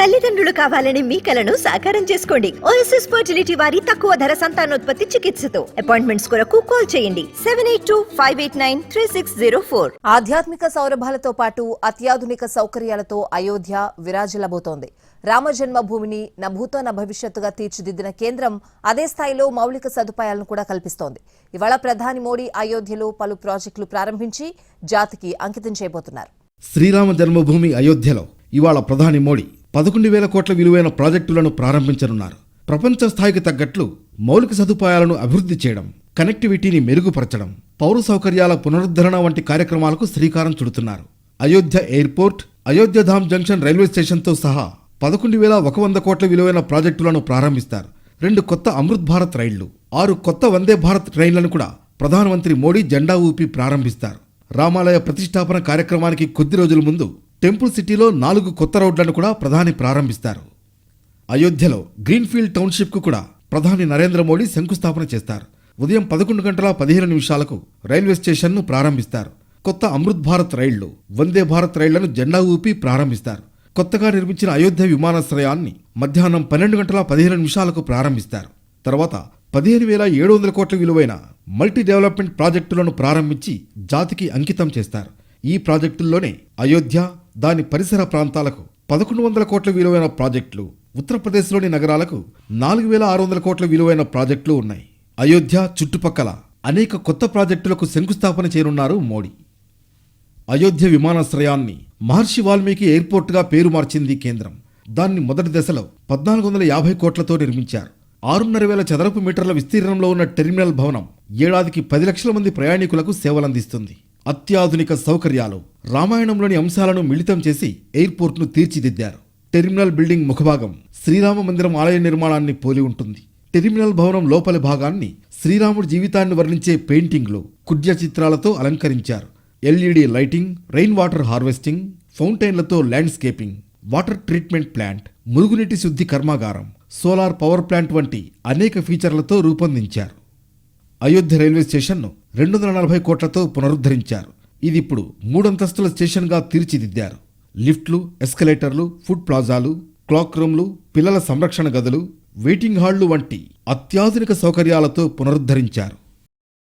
తల్లిదండ్రులు కావాలని మీ కలను సాకారం చేసుకోండి. ఓఎస్ఎస్ ఫర్టిలిటీ వారి తక్కువ ధర సంతానోత్పత్తి చికిత్సతో. అపాయింట్మెంట్స్ కొరకు కాల్ చేయండి. Seven eight two five eight nine three six zero four ఆధ్యాత్మిక సౌరభాలతో పాటు అత్యాధునిక సౌకర్యాలతో అయోధ్య విరాజిల్లబోతోంది రామ జన్మభూమిని నభూతో నా భవిష్యత్తుగా తీర్చిదిద్దిన కేంద్రం అదే స్థాయిలో మౌలిక సదుపాయాలను కూడా కల్పిస్తోంది. ఇవాళ ప్రధాని మోడీ అయోధ్యలో పలు ప్రాజెక్టులు ప్రారంభించి జాతికి అంకితం చేయబోతున్నారు. శ్రీరామ జన్మభూమి అయోధ్యలో ఇవాళ ప్రధాని మోడీ పదకొండు వేల కోట్ల విలువైన ప్రాజెక్టులను ప్రారంభించనున్నారు. ప్రపంచ స్థాయికి తగ్గట్లు మౌలిక సదుపాయాలను అభివృద్ధి చేయడం కనెక్టివిటీని మెరుగుపరచడం పౌర సౌకర్యాల పునరుద్ధరణ వంటి కార్యక్రమాలకు శ్రీకారం చుడుతున్నారు. Ayodhya airport Ayodhya Dham junction railway స్టేషన్తో సహా పదకొండు వేల ఒక వంద కోట్ల విలువైన ప్రాజెక్టులను ప్రారంభిస్తారు. రెండు కొత్త అమృత్ భారత్ రైళ్ళు ఆరు కొత్త వందే భారత్ ట్రైన్లను కూడా ప్రధానమంత్రి మోడీ జెండా ఊపి ప్రారంభిస్తారు. రామాలయ ప్రతిష్టాపన కార్యక్రమానికి కొద్ది రోజుల ముందు టెంపుల్ సిటీలో నాలుగు కొత్త రోడ్లను కూడా ప్రధాని ప్రారంభిస్తారు. అయోధ్యలో గ్రీన్ఫీల్డ్ టౌన్షిప్కు కూడా ప్రధాని నరేంద్ర మోడీ శంకుస్థాపన చేస్తారు. ఉదయం పదకొండు గంటల పదిహేను నిమిషాలకు రైల్వే స్టేషన్ను ప్రారంభిస్తారు. కొత్త అమృత్ భారత్ రైళ్ళు వందే భారత్ రైళ్ళను జెండా ఊపి ప్రారంభిస్తారు. కొత్తగా నిర్మించిన అయోధ్య విమానాశ్రయాన్ని మధ్యాహ్నం పన్నెండు గంటల పదిహేను నిమిషాలకు ప్రారంభిస్తారు. తర్వాత పదిహేను వేల ఏడు వందల కోట్ల విలువైన మల్టీ డెవలప్మెంట్ ప్రాజెక్టులను ప్రారంభించి జాతికి అంకితం చేస్తారు. ఈ ప్రాజెక్టుల్లోనే అయోధ్య దాని పరిసర ప్రాంతాలకు పదకొండు వందల కోట్ల విలువైన ప్రాజెక్టులు ఉత్తరప్రదేశ్లోని నగరాలకు నాలుగు వేల ఆరు వందల కోట్ల విలువైన ప్రాజెక్టులు ఉన్నాయి. అయోధ్య చుట్టుపక్కల అనేక కొత్త ప్రాజెక్టులకు శంకుస్థాపన చేయనున్నారు మోడీ. అయోధ్య విమానాశ్రయాన్ని మహర్షి వాల్మీకి ఎయిర్పోర్టుగా పేరు మార్చింది కేంద్రం. దాన్ని మొదటి దశలో పద్నాలుగు వందల యాభై కోట్లతో నిర్మించారు. ఆరున్నర వేల చదరపు మీటర్ల విస్తీర్ణంలో ఉన్న టెర్మినల్ భవనం ఏడాదికి పది లక్షల మంది ప్రయాణికులకు సేవలందిస్తుంది. అత్యాధునిక సౌకర్యాలు రామాయణంలోని అంశాలను మిళితం చేసి ఎయిర్పోర్ట్ను తీర్చిదిద్దారు. టెర్మినల్ బిల్డింగ్ ముఖభాగం శ్రీరామ మందిరం ఆలయ నిర్మాణాన్ని పోలి ఉంటుంది. టెర్మినల్ భవనం లోపలి భాగాన్ని శ్రీరాముడి జీవితాన్ని వర్ణించే పెయింటింగ్లు కుడ్య చిత్రాలతో అలంకరించారు. L E D lighting rain water harvesting ఫౌంటైన్లతో landscaping water treatment plant మురుగునీటి శుద్ధి కర్మాగారం సోలార్ పవర్ ప్లాంట్ వంటి అనేక ఫీచర్లతో రూపొందించారు. అయోధ్య రైల్వే స్టేషన్ను రెండు వందల నలభై కోట్లతో పునరుద్ధరించారు. ఇది ఇప్పుడు మూడంతస్తుల స్టేషన్గా తీర్చిదిద్దారు. లిఫ్ట్లు ఎస్కలేటర్లు ఫుడ్ ప్లాజాలు క్లాక్ రూమ్లు పిల్లల సంరక్షణ గదులు వెయిటింగ్ హాళ్ళు వంటి అత్యాధునిక సౌకర్యాలతో పునరుద్ధరించారు.